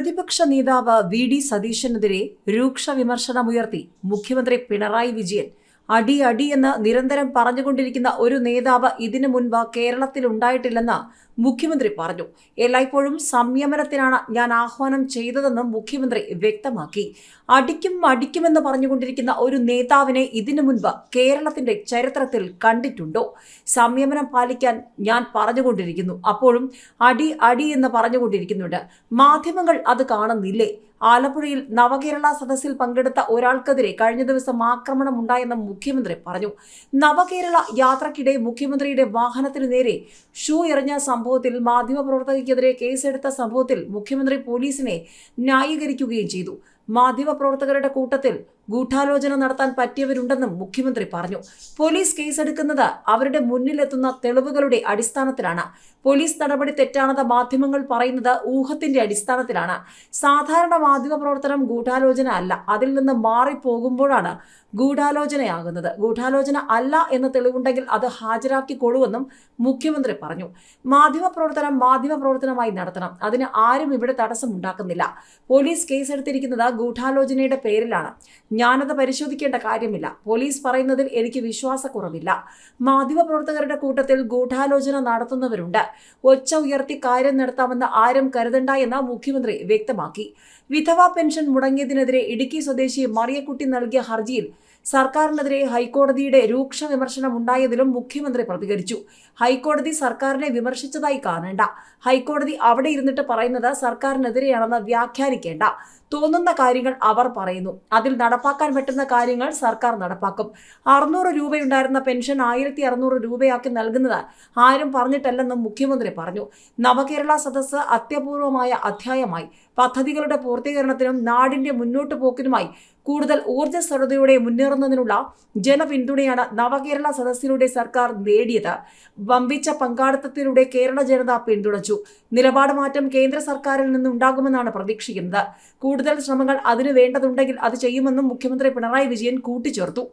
പ്രതിപക്ഷ നേതാവ് V D സതീശനെതിരെ രൂക്ഷ വിമർശനമുയർത്തി മുഖ്യമന്ത്രി പിണറായി വിജയൻ അടി അടി എന്ന് നിരന്തരം പറഞ്ഞുകൊണ്ടിരിക്കുന്ന ഒരു നേതാവ് ഇതിനു മുൻപ് കേരളത്തിൽ ഉണ്ടായിട്ടില്ലെന്ന് മുഖ്യമന്ത്രി പറഞ്ഞു. എല്ലായ്പ്പോഴും സംയമനത്തിനാണ് ഞാൻ ആഹ്വാനം ചെയ്തതെന്നും മുഖ്യമന്ത്രി വ്യക്തമാക്കി. അടിക്കും അടിക്കുമെന്ന് പറഞ്ഞുകൊണ്ടിരിക്കുന്ന ഒരു നേതാവിനെ ഇതിനു മുൻപ് കേരളത്തിന്റെ ചരിത്രത്തിൽ കണ്ടിട്ടുണ്ടോ? സംയമനം പാലിക്കാൻ ഞാൻ പറഞ്ഞുകൊണ്ടിരിക്കുന്നു. അപ്പോഴും അടി അടി എന്ന് പറഞ്ഞുകൊണ്ടിരിക്കുന്നുണ്ട്. മാധ്യമങ്ങൾ അത് കാണുന്നില്ലേ? ആലപ്പുഴയിൽ നവകേരള സദസ്സിൽ പങ്കെടുത്ത ഒരാൾക്കെതിരെ കഴിഞ്ഞ ദിവസം ആക്രമണം ഉണ്ടായെന്ന് മുഖ്യമന്ത്രി പറഞ്ഞു. നവകേരള യാത്രക്കിടെ മുഖ്യമന്ത്രിയുടെ വാഹനത്തിനു നേരെ ഷൂ എറിഞ്ഞ സംഭവത്തിൽ മാധ്യമപ്രവർത്തകയ്ക്കെതിരെ കേസെടുത്ത സംഭവത്തിൽ മുഖ്യമന്ത്രി പോലീസിനെ ന്യായീകരിക്കുകയും ചെയ്തു. മാധ്യമപ്രവർത്തകരുടെ കൂട്ടത്തിൽ ഗൂഢാലോചന നടത്താൻ പറ്റിയവരുണ്ടെന്നും മുഖ്യമന്ത്രി പറഞ്ഞു. പോലീസ് കേസെടുക്കുന്നത് അവരുടെ മുന്നിലെത്തുന്ന തെളിവുകളുടെ അടിസ്ഥാനത്തിലാണ്. പോലീസ് നടപടി തെറ്റാണെന്ന് മാധ്യമങ്ങൾ പറയുന്നത് ഊഹത്തിന്റെ അടിസ്ഥാനത്തിലാണ്. സാധാരണ മാധ്യമപ്രവർത്തനം ഗൂഢാലോചന അല്ല. അതിൽ നിന്ന് മാറിപ്പോകുമ്പോഴാണ് ഗൂഢാലോചനയാകുന്നത്. ഗൂഢാലോചന അല്ല എന്ന് തെളിവുണ്ടെങ്കിൽ അത് ഹാജരാക്കിക്കൊള്ളുവെന്നും മുഖ്യമന്ത്രി പറഞ്ഞു. മാധ്യമപ്രവർത്തനം മാധ്യമപ്രവർത്തനമായി നടത്തണം. അതിന് ആരും ഇവിടെ തടസ്സമുണ്ടാക്കുന്നില്ല. പോലീസ് കേസെടുത്തിരിക്കുന്നത് ഗൂഢാലോചനയുടെ പേരിലാണ്. ഞാനത് പരിശോധിക്കേണ്ട കാര്യമില്ല. പോലീസ് പറയുന്നതിൽ എനിക്ക് വിശ്വാസക്കുറവില്ല. മാധ്യമപ്രവർത്തകരുടെ കൂട്ടത്തിൽ ഗൂഢാലോചന നടത്തുന്നവരുണ്ട്. ഒച്ച ഉയർത്തി കാര്യം നടത്താമെന്ന് ആരും കരുതണ്ട എന്ന് മുഖ്യമന്ത്രി വ്യക്തമാക്കി. വിധവാ പെൻഷൻ മുടങ്ങിയതിനെതിരെ ഇടുക്കി സ്വദേശി മറിയക്കുട്ടി നൽകിയ ഹർജിയിൽ സർക്കാരിനെതിരെ ഹൈക്കോടതിയുടെ രൂക്ഷ വിമർശനം ഉണ്ടായതിലും മുഖ്യമന്ത്രി പ്രതികരിച്ചു. ഹൈക്കോടതി സർക്കാരിനെ വിമർശിച്ചതായി കാണേണ്ട. ഹൈക്കോടതി അവിടെ ഇരുന്നിട്ട് പറയുന്നത് സർക്കാരിനെതിരെയാണെന്ന് വ്യാഖ്യാനിക്കേണ്ട. തോന്നുന്ന കാര്യങ്ങൾ അവർ പറയുന്നു. അതിൽ നടപ്പാക്കാൻ പറ്റുന്ന കാര്യങ്ങൾ സർക്കാർ നടപ്പാക്കും. അറുന്നൂറ് രൂപയുണ്ടായിരുന്ന പെൻഷൻ ആയിരത്തി അറുന്നൂറ് രൂപയാക്കി നൽകുന്നത് ആരും പറഞ്ഞിട്ടല്ലെന്നും മുഖ്യമന്ത്രി പറഞ്ഞു. നവകേരള സദസ്സ് അത്യപൂർവമായ അധ്യായമായി. പദ്ധതികളുടെ പൂർത്തീകരണത്തിനും നാടിന്റെ മുന്നോട്ടു പോക്കിനുമായി കൂടുതൽ ഊർജസ്വലതയോടെ മുന്നേറുന്നതിനുള്ള ജനപിന്തുണയാണ് നവകേരള സദസ്സിലൂടെ സർക്കാർ നേടിയത്. വമ്പിച്ച പങ്കാളിത്തത്തിലൂടെ കേരള ജനത പിന്തുണച്ചു. നിലപാട് മാറ്റം കേന്ദ്ര സർക്കാരിൽ നിന്നുണ്ടാകുമെന്നാണ് പ്രതീക്ഷിക്കുന്നത്. കൂടുതൽ ശ്രമങ്ങൾ അതിനു വേണ്ടതുണ്ടെങ്കിൽ അത് ചെയ്യുമെന്നും മുഖ്യമന്ത്രി പിണറായി വിജയൻ കൂട്ടിച്ചേർത്തു.